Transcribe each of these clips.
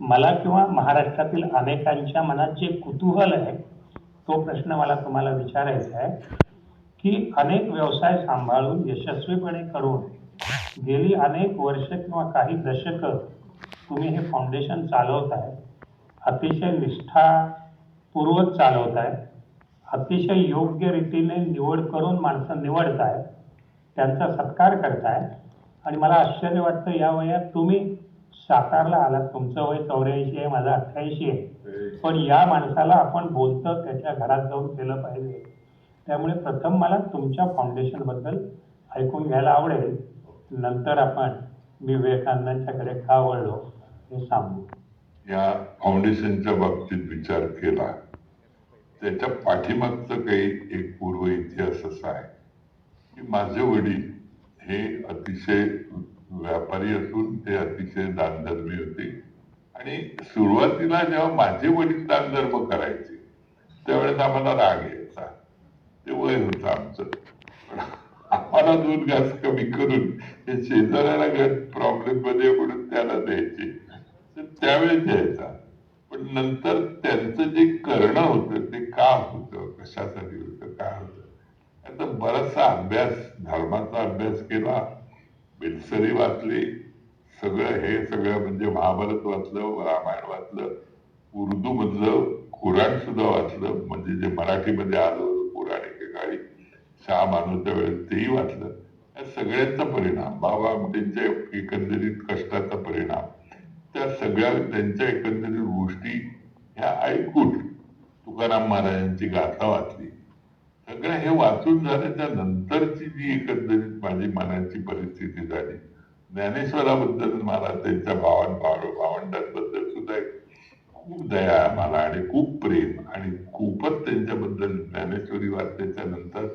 मला किंवा महाराष्ट्रातील अनेकांच्या मनात जे कुतूहल आहे तो प्रश्न मला तुम्हाला विचारायचा आहे की अनेक व्यवसाय सांभाळून यशस्वीपणे करून गेली अनेक वर्ष किंवा काही दशकं तुम्ही हे फाउंडेशन चालवताय अतिशय निष्ठापूर्वक चालवताय अतिशय योग्य रीतीने निवड करून माणसं निवडताय त्यांचा सत्कार करताय आणि मला आश्चर्य वाटतं या वयात तुम्ही सातारला आलात. तुमचं वय चौऱ्याऐंशी आहे माझं अठ्ठ्याऐंशी आहे. पण या माणसाला आपण बोलतं त्याच्या घरात जाऊन केलं पाहिजे. त्यामुळे प्रथम मला तुमच्या फाउंडेशनबद्दल ऐकून घ्यायला आवडेल. नंतर आपण मी विवेकानंदांच्याकडे का वळलो हे सांगू. या फाउंडेशनच्या बाबतीत विचार केला. त्याच्या पाठीमागचं काही एक पूर्व इतिहास असा आहे. की माझे वडील हे अतिशय व्यापारी असून ते अतिशय दानधर्मी होते. आणि सुरुवातीला जेव्हा माझे वडील दानधर्म करायचे त्यावेळेस आम्हाला राग यायचा. ते वय होतं आमचं. पण आम्हाला दोन घास कमी करून हे शेजाऱ्याला प्रॉब्लेममध्ये म्हणून त्याला द्यायचे. तर त्यावेळेस द्यायचा. पण नंतर त्यांचं जे करणं होतं ते का होतं? कशासाठी होतं? काय होतं? आता बराचसा अभ्यास धर्माचा अभ्यास केला. बिनसरी वाचली. सगळं हे सगळं म्हणजे महाभारत वाचलं रामायण वाचलं. उर्दू मधलं कुराण सुद्धा वाचलं. म्हणजे जे मराठीमध्ये आलं होतं पौराणिक काळी शहा मानूच्या वेळेस तेही वाचलं. या सगळ्यांचा परिणाम बाबा त्यांच्या एकंदरीत कष्टाचा परिणाम. त्या सगळ्या त्यांच्या एकंदरीत गोष्टी ह्या ऐकून तुकाराम महाराजांची गाथा वाचली. सगळं हे वाचून झाल्याच्या नंतरची जी एकंदरीत माझी मनाची परिस्थिती झाली. ज्ञानेश्वराबद्दल मला त्यांच्या भावां भाव भावंडांबद्दल सुद्धा एक खूप दया मला आणि खूप प्रेम आणि खूपच त्यांच्याबद्दल ज्ञानेश्वरी वाचल्याच्या नंतर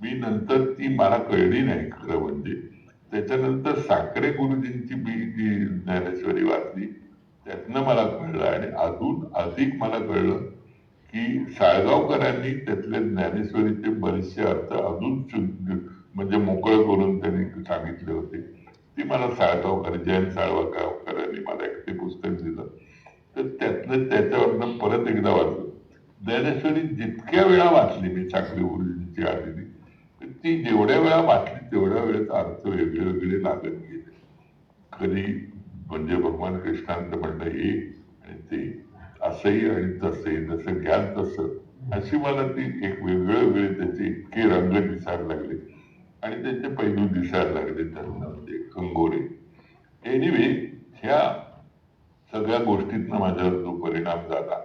मी नंतर ती मला कळली नाही खरं म्हणजे. त्याच्यानंतर साखरे गुरुजींची मी जी ज्ञानेश्वरी वाचली त्यातनं मला कळलं आणि अजून अधिक मला कळलं की साळगावकरांनी त्यातले ज्ञानेश्वरीचे बरेचसे अर्थ अजून शुद्ध म्हणजे मोकळं करून त्यांनी सांगितले होते. ती मला साळगावकर जयंत साळगावकरांनी मला एक ते पुस्तक दिलं. तर त्यातलं त्याच्यावरनं परत एकदा वाचलं. ज्ञानेश्वरी जितक्या वेळा वाचली मी साखरे गुरुजींची आलेली तर ती जेवढ्या वेळा वाचली तेवढ्या वेळेस अर्थ वेगळे वेगळे लागत गेले. कधी म्हणजे भगवान कृष्णांचं म्हणणं हे आणि ते असह्य आणि तसही जसं घ्याल तसं अशी मला ती एक वेगळं वेळ त्याचे इतके रंग दिसायला लागले आणि त्याचे पैलू दिसायला लागले त्यांना म्हणजे कंगोरे एनिवे ह्या सगळ्या गोष्टीतनं माझ्यावर जो परिणाम झाला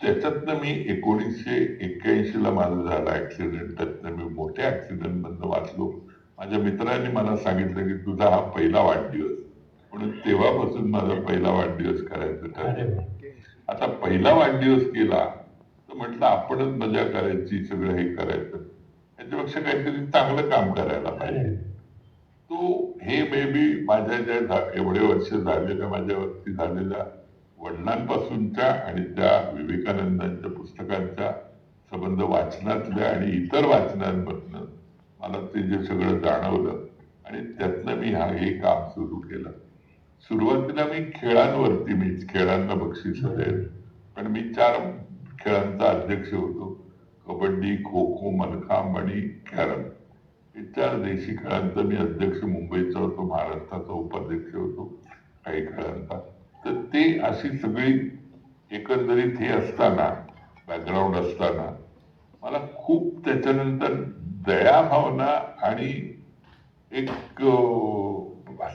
त्याच्यातनं मी एकोणीसशे एक्क्याऐंशी ला माझा झाला ऍक्सिडेंट त्यातनं मी मोठ्या ऍक्सिडेंट मधनं वाचलो माझ्या मित्रांनी मला सांगितलं की तुझा हा पहिला वाढदिवस म्हणून तेव्हापासून माझा पहिला वाढदिवस करायचं ठरलं आता पहिला वाढदिवस केला तर म्हटलं आपणच मजा करायची सगळं हे करायचं. त्याच्यापेक्षा काहीतरी चांगलं काम करायला पाहिजे. तो हे मे बी माझ्या ज्या झा- एवढे वर्ष झालेल्या माझ्यावरती झालेल्या वडिलांपासूनच्या आणि त्या विवेकानंदांच्या पुस्तकांच्या संबंध वाचनातल्या आणि इतर वाचनांमधनं मला ते जे सगळं जाणवलं आणि त्यातनं मी हा हे काम सुरू केलं. सुरुवातीला मी खेळांवरती मी खेळांना बक्षीस देत पण मी चार खेळांचा अध्यक्ष होतो. कबड्डी खो खो मलखांब आणि कॅरम. हे चार देशी खेळांचा मी अध्यक्ष. मुंबईचा होतो महाराष्ट्राचा उपाध्यक्ष होतो काही खेळांचा. तर ते अशी सगळी एकंदरीत हे असताना बॅकग्राऊंड असताना मला खूप त्याच्यानंतर दया भावना आणि एक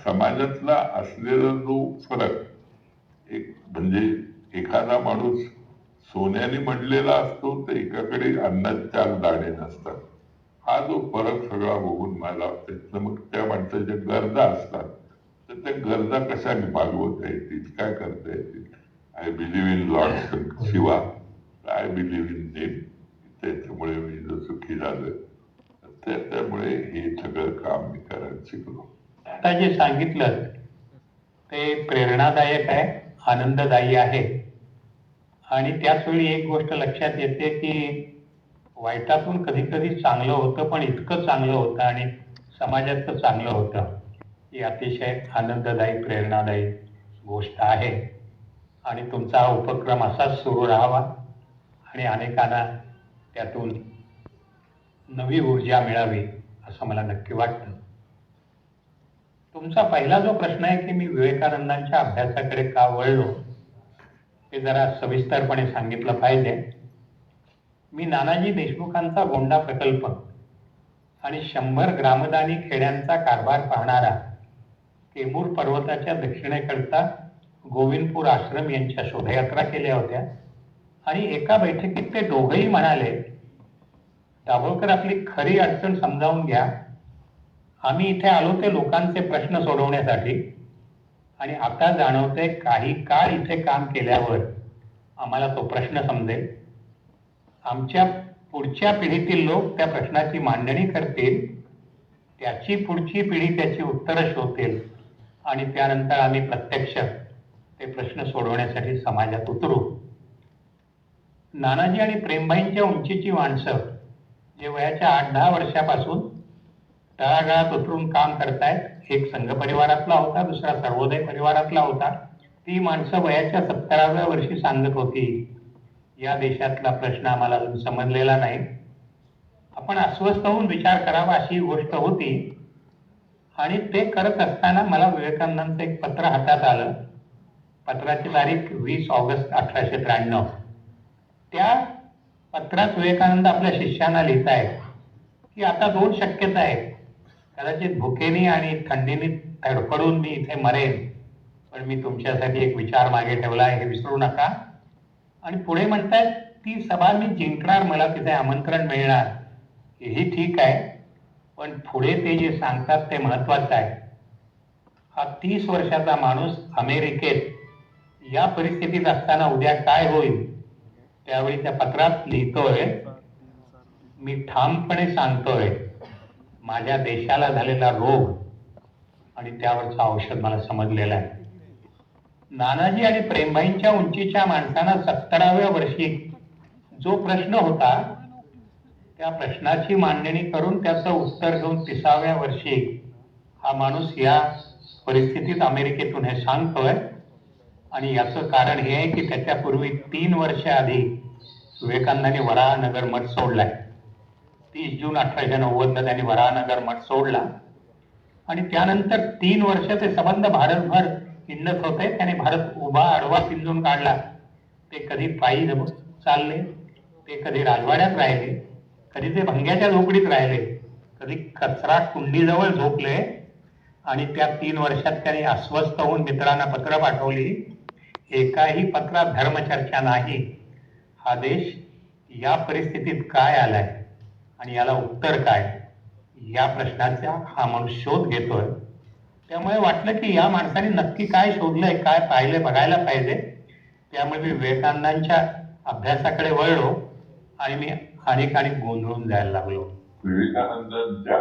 समाजातला असलेला जो फरक एक म्हणजे एखादा माणूस सोन्याने म्हणलेला असतो तर एकाकडे अन्नात चार दाणे नसतात. हा जो फरक सगळा बघून मला त्यातनं मग त्या माणसाच्या गरजा असतात. तर त्या गरजा कशा भागवता येतील काय करता येतील? I believe in lord Shiva I believe in name त्याच्यामुळे मी जो सुखी झालं त्यामुळे हे सगळं काम मी करायला शिकलो. आत्ता जे सांगितलं ते प्रेरणादायक आहे आनंददायी आहे. आणि त्याच वेळी एक गोष्ट लक्षात येते की वाईटातून कधी कधी चांगलं होतं पण इतकं चांगलं होतं आणि समाजात चांगलं होतं. ही अतिशय आनंददायी प्रेरणादायी गोष्ट आहे. आणि तुमचा हा उपक्रम असाच सुरू राहावा. आणि अनेकांना त्यातून नवी ऊर्जा मिळावी असं मला नक्की वाटतं. तुमचा पहिला जो प्रश्न आहे की मी विवेकानंदांच्या अभ्यासाकडे का वळलो ते जरा सविस्तरपणे सांगितलं पाहिजे. मी नानाजी देशमुखांचा गोंडा प्रकल्प आणि शंभर ग्रामदानी खेड्यांचा कारभार पाहणारा केमूर पर्वताच्या दक्षिणेकडचा गोविंदपूर आश्रम यांच्या शोधयात्रा केल्या होत्या. आणि एका बैठकीत ते दोघंही म्हणाले दाभोळकर आपली खरी अडचण समजावून घ्या. आम्ही इथे आलो ते लोकांचे प्रश्न सोडवण्यासाठी. आणि आता जाणवते काही काळ इथे काम केल्यावर आम्हाला तो प्रश्न समजेल. आमच्या पुढच्या पिढीतील लोक त्या प्रश्नाची मांडणी करतील त्याची पुढची पिढी त्याची उत्तरं शोधतील आणि त्यानंतर आम्ही प्रत्यक्ष ते प्रश्न सोडवण्यासाठी समाजात उतरू. नानाजी आणि प्रेमबाईंच्या उंचीची माणसं जे वयाच्या आठ दहा वर्षापासून तळागाळात उतरून काम करतायत. एक संघ परिवारातला होता दुसरा सर्वोदय परिवारातला होता. ती माणसं वयाच्या सत्तराव्या वर्षी सांगत होती या देशातला प्रश्न आम्हाला अजून समजलेला नाही. आपण अस्वस्थ होऊन विचार करावा अशी गोष्ट होती आणि ते करत असताना मला विवेकानंदांचं एक पत्र हातात आलं. पत्राची तारीख वीस ऑगस्ट अठराशे त्र्याण्णव. त्या पत्रात विवेकानंद आपल्या शिष्यांना लिहित आहे की आता दोन शक्यता आहेत. कदाचित भुकेने आणि थंडीने तडफडून मी इथे मरेन पण मी तुमच्यासाठी एक विचार मागे ठेवला आहे हे विसरू नका. आणि पुढे म्हणतायत ती सभा मी जिंकणार मला तिथे आमंत्रण मिळणार हेही ठीक आहे पण पुढे ते जे सांगतात ते महत्वाचं आहे. हा तीस वर्षाचा माणूस अमेरिकेत या परिस्थितीत असताना उद्या काय होईल त्यावेळी त्या पत्रात लिहितोय मी ठामपणे सांगतोय. माझ्या देशाला झालेला रोग आणि त्यावरचं औषध मला समजलेलं आहे. नानाजी आणि प्रेमबाईंच्या उंचीच्या माणसांना सत्तराव्या वर्षी जो प्रश्न होता त्या प्रश्नाची मांडणी करून त्याचं उत्तर घेऊन तिसाव्या वर्षी हा माणूस या परिस्थितीत अमेरिकेतून हे सांगतोय. आणि याचं कारण हे आहे की त्याच्यापूर्वी तीन वर्ष आधी विवेकानंदाने वराहनगर मठ सोडलाय. तीस जून अठराशे नव्वदला त्यांनी वराहनगर मठ सोडला. आणि त्यानंतर तीन वर्ष ते संबंध भारतभर हिंडत होते त्याने भारत उभा आडवा पिंजून काढला. ते कधी पायी चालले ते कधी राजवाड्यात राहिले कधी ते भंग्याच्या झोपडीत राहिले कधी कचरा कुंडीजवळ झोपले आणि त्या तीन वर्षात त्यांनी अस्वस्थ होऊन मित्रांना पत्र पाठवली एकाही पत्रात धर्मचर्चा नाही. हा देश या परिस्थितीत काय आलाय? आणि याला उत्तर काय? या प्रश्नाचा हा माणूस शोध घेतोय. त्यामुळे वाटलं की या माणसाने नक्की काय शोधलंय काय पाहिलंय बघायला पाहिजे. त्यामुळे मी विवेकानंदांच्या अभ्यासाकडे वळलो आणि मी अनेक अनेक गोंधळून जायला लागलो. विवेकानंदांच्या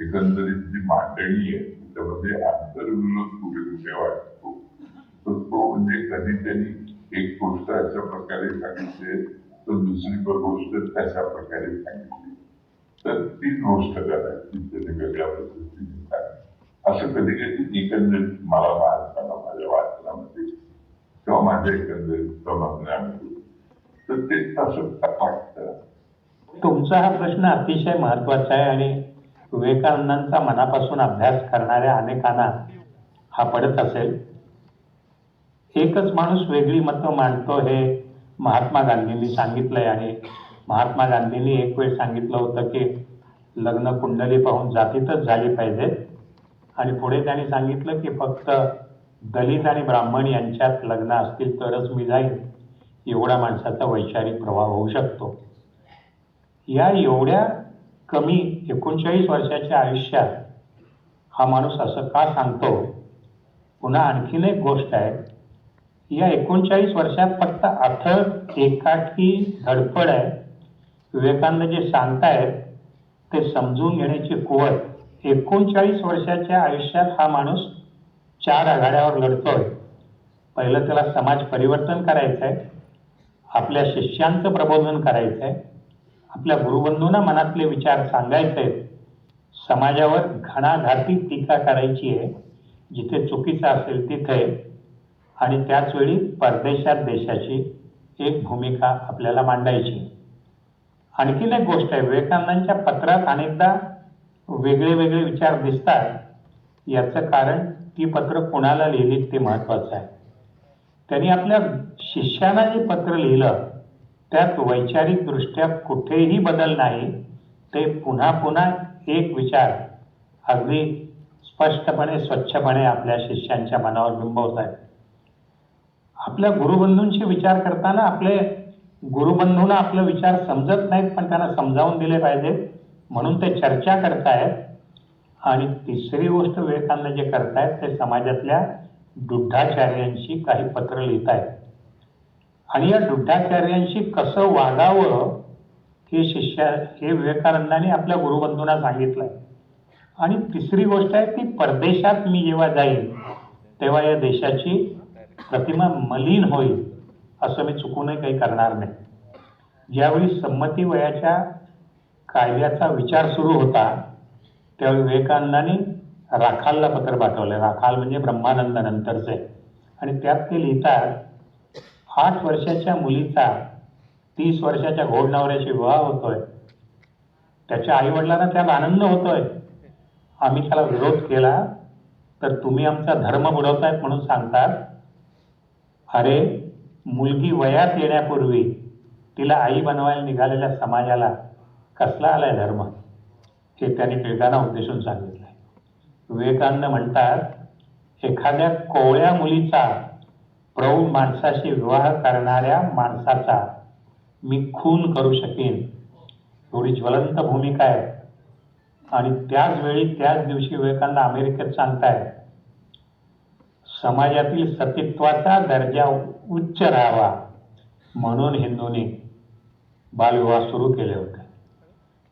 एकंदरीत जी मांडणी आहे त्याच्यामध्ये आंतरविरोध कुठे कुठे वाटतो. तो म्हणजे कधी त्यांनी एक गोष्ट अशा प्रकारे सांगितली तर दुसरी गोष्ट त्याच्या प्रकारे सांगितली. तर ती गोष्ट करायची त्याने वेगळ्या पद्धतीने सांगितली. असं कधी कधी एकंदरीत मला वाचताना माझ्या वाचनामध्ये किंवा माझ्या एकंदरीत समजण्यामध्ये तर ते तसं वाटतं. तुमचा हा प्रश्न अतिशय महत्त्वाचा आहे आणि विवेकानंदांचा मनापासून अभ्यास करणाऱ्या अनेकांना हा पडत असेल. एकच माणूस वेगळी मतं मांडतो हे महात्मा गांधींनी सांगितलंय आणि महात्मा गांधींनी एक वेळ सांगितलं होतं की लग्न कुंडली पाहून जातीतच झाली पाहिजेत आणि पुढे त्यांनी सांगितलं की फक्त दलित आणि ब्राह्मण यांच्यात लग्न असतील तरच मी जाईन. एवढा माणसाचा वैचारिक प्रभाव होऊ शकतो. या एवढ्या कमी एकोणचाळीस वर्षाच्या आयुष्यात हा माणूस असं का सांगतो? पुन्हा आणखीन एक गोष्ट आहे. या एकोणचाळीस वर्षात फक्त अथक एकाठी धडपड आहे. विवेकानंद जे सांगतायत ते समजून घेण्याची कुवत एकोणचाळीस वर्षाच्या आयुष्यात हा माणूस चार आघाड्यावर लढतोय. पहिलं त्याला समाज परिवर्तन करायचं आहे आपल्या शिष्यांचं प्रबोधन करायचं आहे आपल्या गुरुबंधूंना मनातले विचार सांगायचे आहेत समाजावर घणाघाती टीका करायची आहे. जिथे चुकीचं असेल तिथे आणि त्याचवेळी परदेशात देशाची एक भूमिका आपल्याला मांडायची. आणखीन एक गोष्ट आहे विवेकानंदांच्या पत्रात अनेकदा वेगळे वेगळे विचार दिसतात. याचं कारण ती पत्र कुणाला लिहिलीत ते महत्वाचं आहे. त्यांनी आपल्या शिष्यांना जे पत्र लिहिलं त्यात वैचारिकदृष्ट्या कुठेही बदल नाही ते पुन्हा पुन्हा एक विचार अगदी स्पष्टपणे स्वच्छपणे आपल्या शिष्यांच्या मनावर बिंबवत आहेत आपल्या गुरुबंधूंशी विचार करताना आपले गुरुबंधूंना आपले विचार समजत नाहीत पण त्यांना समजावून दिले पाहिजेत. म्हणून ते चर्चा करतायत. आणि तिसरी गोष्ट विवेकानंद जे करतायत ते समाजातल्या दुग्धाचार्यांशी काही पत्र लिहित आहेत आणि या दुग्धाचार्यांशी कसं वागावं हे शिष्य हे विवेकानंदाने आपल्या गुरुबंधूंना सांगितलंय. आणि तिसरी गोष्ट आहे की परदेशात मी जेव्हा जाईल तेव्हा या देशाची प्रतिमा मलिन होईल असं मी चुकूनही काही करणार नाही. ज्यावेळी संमती वयाच्या कायद्याचा विचार सुरू होता त्यावेळी विवेकानंदांनी राखालला पत्र पाठवलं. राखाल म्हणजे ब्रह्मानंद नंतरचे आणि त्यात ते लिहितात आठ वर्षाच्या मुलीचा तीस वर्षाच्या घोडनवऱ्याशी विवाह होतोय. त्याच्या आई वडिलांना त्यात आनंद होतोय. आम्ही त्याला विरोध केला तर तुम्ही आमचा धर्म बुडवतायत म्हणून सांगतात अरे मुलगी वयात येण्यापूर्वी तिला आई बनवायला निघालेल्या समाजाला कसला आलाय धर्म? हे त्यांनी टिळकांना उद्देशून सांगितलंय. विवेकानंद म्हणतात एखाद्या कोवळ्या मुलीचा प्रौढ माणसाशी विवाह करणाऱ्या माणसाचा मी खून करू शकेन. एवढी ज्वलंत भूमिका आहे. आणि त्याच वेळी त्याच दिवशी विवेकानंद अमेरिकेत सांगतायत समाजातील सतीत्वाचा दर्जा उच्च राहावा म्हणून हिंदूंनी बालविवाह सुरू केले होते.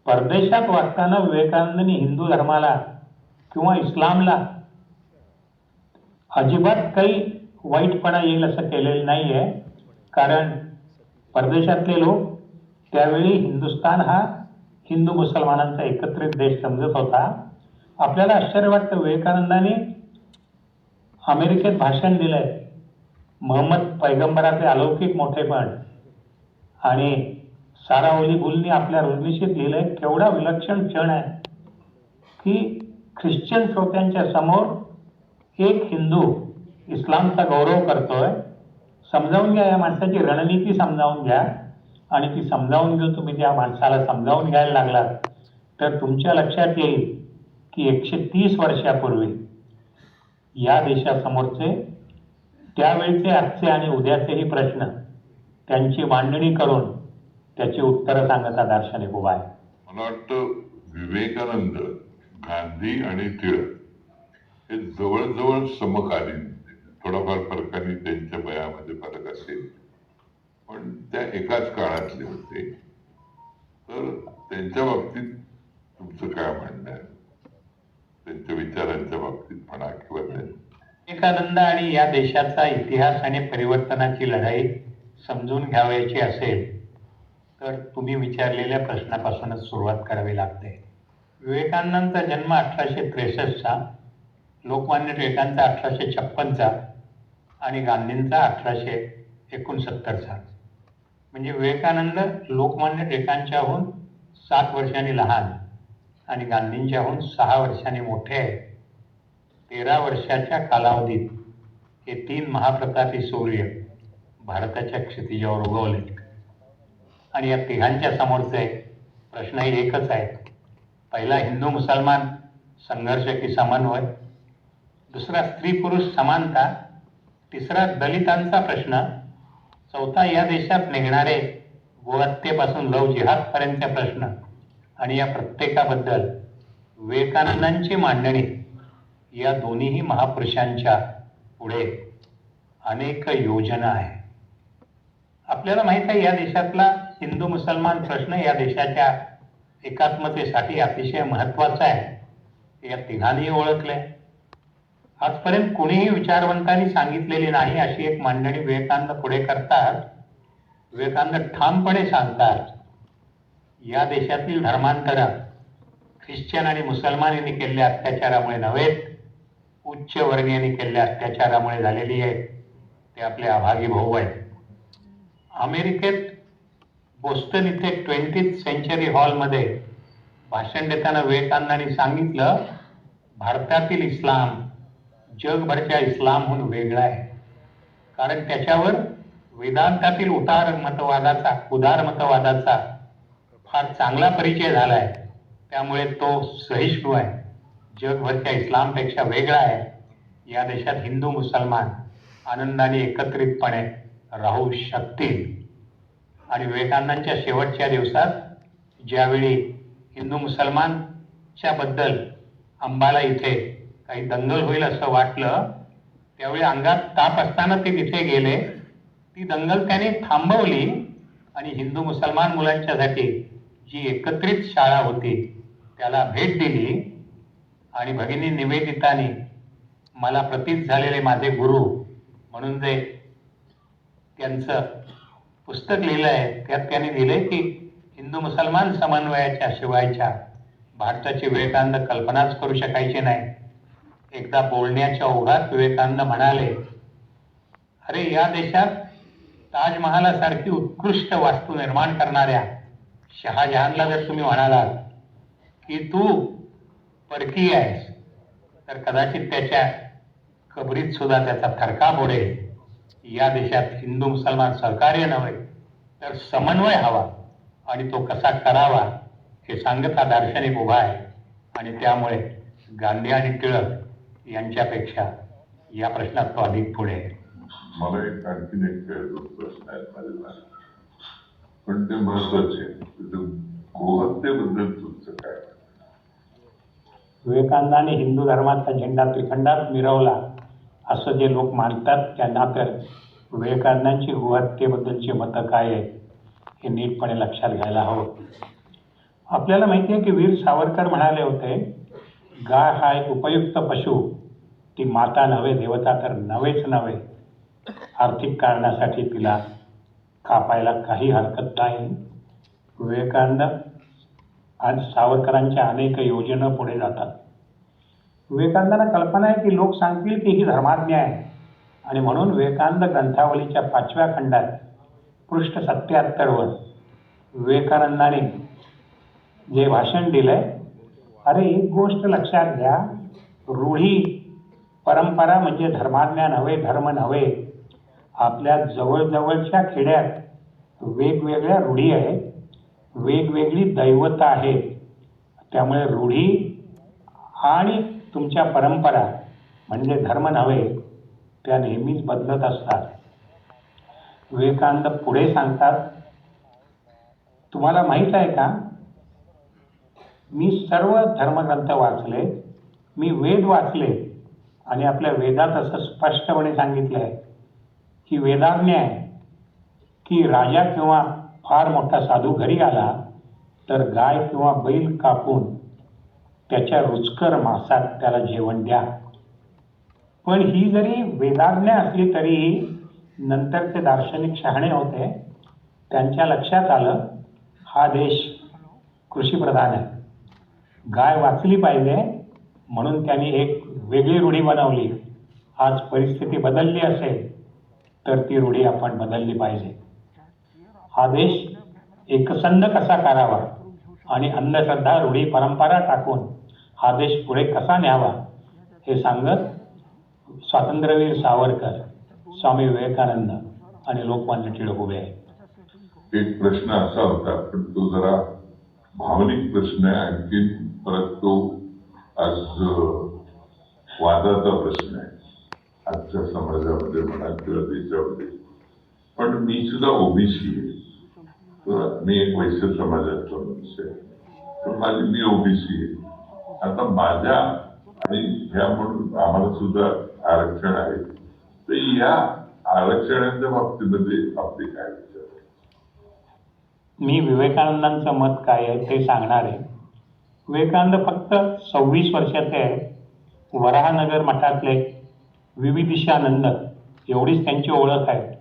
परदेशात वागताना विवेकानंदांनी हिंदू धर्माला किंवा इस्लामला अजिबात काही वाईटपणा येईल असं केलेलं नाही आहे कारण परदेशातले लोक त्यावेळी हिंदुस्थान हा हिंदू मुसलमानांचा एकत्रित देश समजत होता. आपल्याला आश्चर्य वाटतं विवेकानंदाने अमेरिकेत भाषण दिलंय. महम्मद पैगंबराचे अलौकिक मोठेपण. आणि सारा ओली गुलनी आपल्या रुजनीशीत लिहिलंय केवढा विलक्षण क्षण आहे. की ख्रिश्चन श्रोत्यांच्या समोर एक हिंदू इस्लामचा गौरव करतोय. समजावून घ्या या माणसाची रणनीती समजावून घ्या. आणि ती समजावून घेऊन तुम्ही त्या माणसाला समजावून घ्यायला लागलात. तर तुमच्या लक्षात येईल की एकशे तीस वर्षापूर्वी या देशासमोरचे त्यावेळचे आजचे आणि उद्याचेही प्रश्न त्यांची मांडणी करून त्याची उत्तरं सांगता दार्शनिक उभा आहे. मला वाटतं विवेकानंद गांधी आणि टिळक हे जवळजवळ समकालीन थोडाफार फरकाने त्यांच्या वयामध्ये फरक असेल. पण त्या एकाच काळातले होते. तर त्यांच्या बाबतीत तुमचं काय म्हणणं आहे? त्यांच्या विचारांच्या बाबतीत म्हणा किंवा विवेकानंद आणि या देशाचा इतिहास आणि परिवर्तनाची लढाई समजून घ्यावयाची असेल तर तुम्ही विचारलेल्या प्रश्नापासूनच सुरुवात करावी लागते. विवेकानंदांचा जन्म अठराशे त्रेसष्टचा लोकमान्य टिळकांचा अठराशे छप्पनचा आणि गांधींचा अठराशे एकोणसत्तरचा. म्हणजे विवेकानंद लोकमान्य टिळकांच्याहून सात वर्षांनी लहान. आणि गांधींच्याहून सहा वर्षांनी मोठे आहेत तेरा वर्षाच्या कालावधीत हे तीन महाप्रतापी सूर्य भारताच्या क्षितिजावर उगवले. आणि या तिघांच्या समोरचे प्रश्नही एकच आहे पहिला हिंदू मुसलमान संघर्ष की समन्वय? दुसरा स्त्री पुरुष समानता? तिसरा दलितांचा प्रश्न? चौथा या देशात निघणारे गोहत्येपासून लव जिहादपर्यंतचे प्रश्न? आणि या प्रत्येकाबद्दल विवेकानंदांची मांडणी या दोन्हीही महापुरुषांच्या पुढे अनेक योजना आहे. आपल्याला माहीत आहे या देशातला हिंदू मुसलमान प्रश्न या देशाच्या एकात्मतेसाठी अतिशय महत्त्वाचा आहे. या तिघांनी ओळखले आजपर्यंत कोणीही विचारवंतांनी सांगितलेली नाही अशी एक मांडणी विवेकानंद पुढे करतात. विवेकानंद ठामपणे सांगतात या देशातील धर्मांतरण ख्रिश्चन आणि मुसलमान यांनी केलेल्या अत्याचारामुळे नव्हेत उच्च वर्गीयांनी केलेल्या अत्याचारामुळे झालेली आहे ते आपले आभागी भाऊ आहेत. अमेरिकेत बोस्टन इथे ट्वेंटी सेंचुरी हॉलमध्ये भाषण देताना विवेकानंदांनी सांगितलं भारतातील इस्लाम जगभरच्या इस्लामहून वेगळा आहे. कारण त्याच्यावर वेदांतातील उदार मतवादाचा उदार मतवादाचा फार चांगला परिचय झाला आहे त्यामुळे तो सहिष्णू आहे. जगभरच्या इस्लामपेक्षा वेगळा आहे. या देशात हिंदू मुसलमान आनंदाने एकत्रितपणे राहू शकतील. आणि विवेकानंदांच्या शेवटच्या दिवसात ज्यावेळी हिंदू मुसलमानच्या बद्दल अंबाला इथे काही दंगल होईल असं वाटलं त्यावेळी अंगात ताप असताना ते तिथे गेले. ती दंगल त्याने थांबवली आणि हिंदू मुसलमान मुलांच्यासाठी जी एकत्रित शाळा होती त्याला भेट दिली आणि भगिनी निवेदिताने मला प्रतीत झालेले माझे गुरु म्हणून जे त्यांचं पुस्तक लिहिलं आहे त्यात त्यांनी लिहिलंय की हिंदू मुसलमान समन्वयाच्या शिवायच्या भारताची विवेकानंद कल्पनाच करू शकायची नाही. एकदा बोलण्याच्या ओघात विवेकानंद म्हणाले अरे या देशात ताजमहालासारखी उत्कृष्ट वास्तू निर्माण करणाऱ्या शहाजहानला जर तुम्ही म्हणालात की तू परकीय आहेस तर कदाचित त्याच्या कबरीत सुद्धा त्याचा थरका उडेल. या देशात हिंदू मुसलमान सहकार्य नव्हे तर समन्वय हवा आणि तो कसा करावा हे सांगत हा दार्शनिक उभा आहे. आणि त्यामुळे गांधी आणि टिळक यांच्यापेक्षा या प्रश्नात तो अधिक पुढे आहे. मला एक आणखीन एक प्रश्न आहे. माझ्या पण ते महत्त्वाचे गोहत्येबद्दल तुमचं काय? विवेकानंदाने हिंदू धर्माचा झेंडा त्रिखंडात मिरवला असं जे लोक मानतात त्यांना तर विवेकानंदांची गुहत्येबद्दलची मतं काय आहेत हे नीटपणे लक्षात घ्यायला हवं. आपल्याला माहिती आहे की वीर सावरकर म्हणाले होते गाय हा एक उपयुक्त पशु ती माता नव्हे देवता तर नव्हेच नव्हे आर्थिक कारणासाठी तिला कापायला काही हरकत नाही. विवेकानंद आज सावरकरांच्या अनेक योजना पुढे जातात. विवेकानंदांना कल्पना आहे की लोक सांगतील की ही धर्माज्ञ आहे. आणि म्हणून विवेकानंद ग्रंथावलीच्या पाचव्या खंडात पृष्ठ सत्याहत्तरवर विवेकानंदाने जे भाषण दिलंय अरे एक गोष्ट लक्षात घ्या रूढी परंपरा म्हणजे धर्माज्ञा नव्हे धर्म नव्हे. आपल्या जवळजवळच्या खेड्यात वेगवेगळ्या रूढी आहेत. वेगवेगळी दैवत आहेत. त्यामुळे रूढी आणि तुमच्या परंपरा म्हणजे धर्म नव्हे त्या नेहमीच बदलत असतात. विवेकानंद पुढे सांगतात तुम्हाला माहीत आहे का? मी सर्व धर्मग्रंथ वाचले मी वेद वाचले आणि आपल्या वेदात असं स्पष्टपणे सांगितलं आहे की वेदाज्ञ आहे की राजा किंवा फार मोठा साधू घरी आला तर गाय किंवा बैल कापून त्याच्या रुचकर मासात त्याला जेवण द्या. पण ही जरी वेदाज्ञा असली तरीही नंतरचे दार्शनिक शहाणे होते. त्यांच्या लक्षात आलं हा देश कृषीप्रधान आहे. गाय वाचली पाहिजे म्हणून त्यांनी एक वेगळी रूढी बनवली. आज परिस्थिती बदलली असेल. तर ती रूढी आपण बदलली पाहिजे. हा देश एकसंध कसा करावा आणि अंधश्रद्धा रूढी परंपरा टाकून हा देश पुढे कसा न्यावा हे सांगत स्वातंत्र्यवीर सावरकर स्वामी विवेकानंद आणि लोकमान्य टिळक उभे आहेत. एक प्रश्न असा होता पण तो जरा भावनिक प्रश्न आहे. आणखी परत तो आज वादाचा प्रश्न आहे. आजच्या समाजामध्ये म्हणा किंवा देशामध्ये पण मी सुद्धा ओबीसी आहे. मी एक वैश्य समाजाचा मनुष्य आहे. माझी मी ओबीसी आहे. आता माझ्या आणि ह्या म्हणून आम्हाला सुद्धा आरक्षण आहे. तर या आरक्षणाच्या बाबतीमध्ये आपले काय विचार? मी विवेकानंदांचं मत काय आहे ते सांगणार आहे. विवेकानंद फक्त सव्वीस वर्षाचे आहे वराहनगर मठातले विविधिशानंद एवढीच त्यांची ओळख आहे.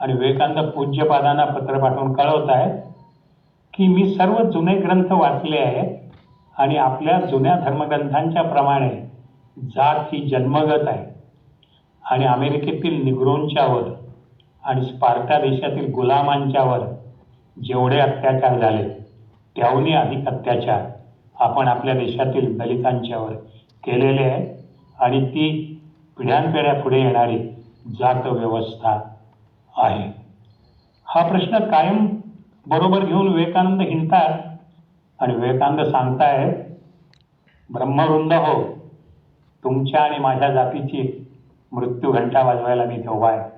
आणि विवेकानंद पूज्यपादांना पत्र पाठवून कळवत आहेत की मी सर्व जुने ग्रंथ वाचले आहेत आणि आपल्या जुन्या धर्मग्रंथांच्या प्रमाणे जात ही जन्मगत आहे. आणि अमेरिकेतील निग्रोंच्यावर आणि स्पार्टा देशातील गुलामांच्यावर जेवढे अत्याचार झाले त्याहूनही अधिक अत्याचार आपण आपल्या देशातील दलितांच्यावर केलेले आहे आणि ती पिढ्यानपिढ्या पुढे येणारी जात व्यवस्था आहे. हा प्रश्न कायम बरोबर घेऊन विवेकानंद हिंडतात आणि विवेकानंद सांगतायत ब्रह्मवृंद हो तुमच्या आणि माझ्या जातीची मृत्यू घंटा वाजवायला मी तेव्हा आहे.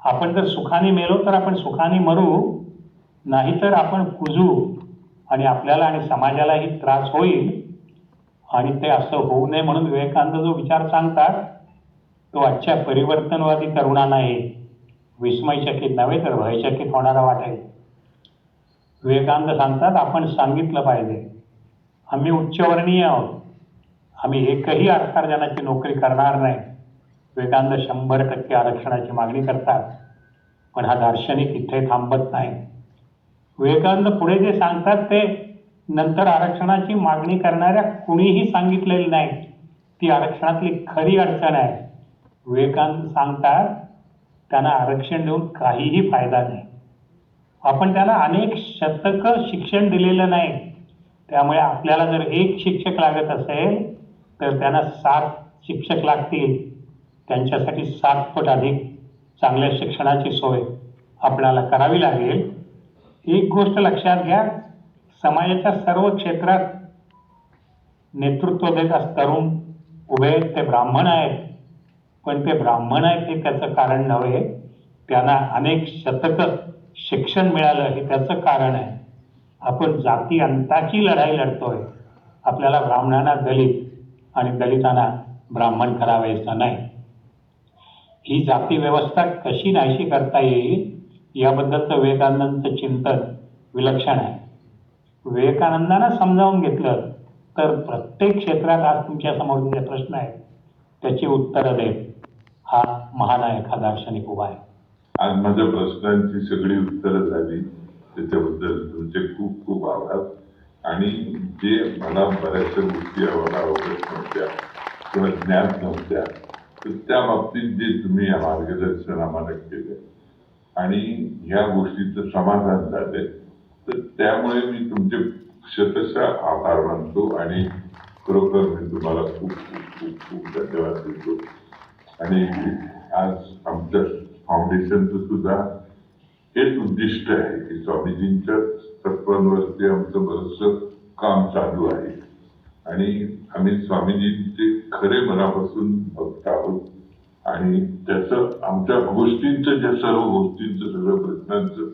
आपण जर सुखाने मेलो तर आपण सुखाने मरू नाहीतर आपण कुजू आणि आपल्याला आणि समाजालाही त्रास होईल आणि ते असं होऊ नये म्हणून विवेकानंद जो विचार सांगतात तो आजच्या परिवर्तनवादी तरुणांनाही विस्मयचकित नव्हे तर भयचकित होणारा वाटेल. विवेकानंद सांगतात आपण सांगितलं पाहिजे. आम्ही उच्चवर्णीय आहोत. आम्ही एकही अर्थार्जनाची नोकरी करणार नाही. विवेकानंद शंभर टक्के आरक्षणाची मागणी करतात पण हा दार्शनिक इथे थांबत नाही. विवेकानंद पुढे जे सांगतात ते नंतर आरक्षणाची मागणी करणाऱ्या कुणीही सांगितलेली नाही. ती आरक्षणातली खरी अडचण आहे. विवेकानंद सांगतात त्यांना आरक्षण देऊन काहीही फायदा नाही. आपण त्यांना अनेक शतकं शिक्षण दिलेलं नाही. त्यामुळे आपल्याला जर एक शिक्षक लागत असेल तर त्यांना सात शिक्षक लागतील. त्यांच्यासाठी सात पट अधिक चांगल्या शिक्षणाची सोय आपल्याला करावी लागेल. एक गोष्ट लक्षात घ्या समाजाच्या सर्व क्षेत्रात नेतृत्व देत असं तरुण उभे आहेत. ते ब्राह्मण आहेत. पण ते ब्राह्मण आहेत हे त्याचं कारण नव्हे. त्यांना अनेक शतक शिक्षण मिळालं हे त्याचं कारण आहे. आपण जाती अंताची लढाई लढतोय. आपल्याला ब्राह्मणांना दलित आणि दलितांना ब्राह्मण करावायचं नाही. ही जाती व्यवस्था कशी नाहीशी करता येईल याबद्दलचं विवेकानंदचं चिंतन विलक्षण आहे. विवेकानंदानं समजावून घेतलं तर प्रत्येक क्षेत्रात आज तुमच्यासमोर जे प्रश्न आहेत. त्याची उत्तरं देत हा महानायक हा दार्शनिक उभा आहे. आज माझ्या प्रश्नांची सगळी उत्तरं झाली. त्याच्याबद्दल तुमचे खूप खूप आभार. आणि जे मला बऱ्याचशा गोष्टी आम्हाला अवगत नव्हत्या किंवा ज्ञात नव्हत्या तर त्या बाबतीत जे तुम्ही या मार्गदर्शन आम्हाला केलं. आणि ह्या गोष्टीचं समाधान झालं. तर त्यामुळे मी तुमचे शतशः आभार मानतो आणि खरोखर मी तुम्हाला खूप खूप खूप खूप धन्यवाद देतो. आणि आज आमच्या फाउंडेशनचं सुद्धा हेच उद्दिष्ट आहे की स्वामीजींच्या तत्वांवरती आमचं बरंच काम चालू आहे. आणि आम्ही स्वामीजींचे खरे मनापासून भक्त आहोत. आणि त्याचं आमच्या गोष्टींचं ज्या सर्व गोष्टींचं सगळं प्रश्नांचं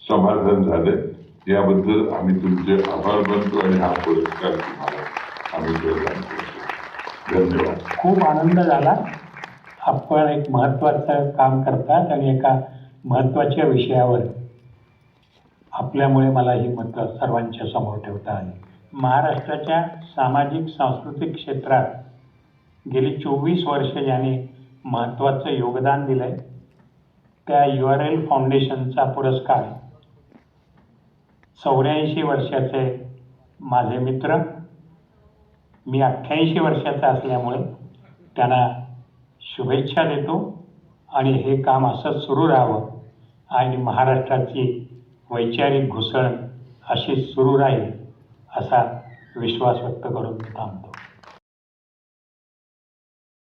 समाधान झालंय. याबद्दल आम्ही तुमचे आभार मानतो आणि हा पुरस्कार तुम्हाला आम्ही प्रदान करतो. धन्यवाद. खूप आनंद झाला. आपण एक महत्त्वाचं काम करतात आणि एका महत्त्वाच्या विषयावर आपल्यामुळे मला ही मतं सर्वांच्या समोर ठेवता आली. महाराष्ट्राच्या सामाजिक सांस्कृतिक क्षेत्रात गेली चोवीस वर्ष ज्याने महत्त्वाचं योगदान दिलं आहे त्या यू आर एल फाउंडेशनचा पुरस्कार चौऱ्याऐंशी वर्षाचे माझे मित्र. मी अठ्ठ्याऐंशी वर्षाचा असल्यामुळे त्यांना शुभेच्छा देतो आणि हे काम असंच सुरू राहावं आणि महाराष्ट्राची वैचारिक घुसळण अशी सुरू राहील असा विश्वास व्यक्त करून थांबतो.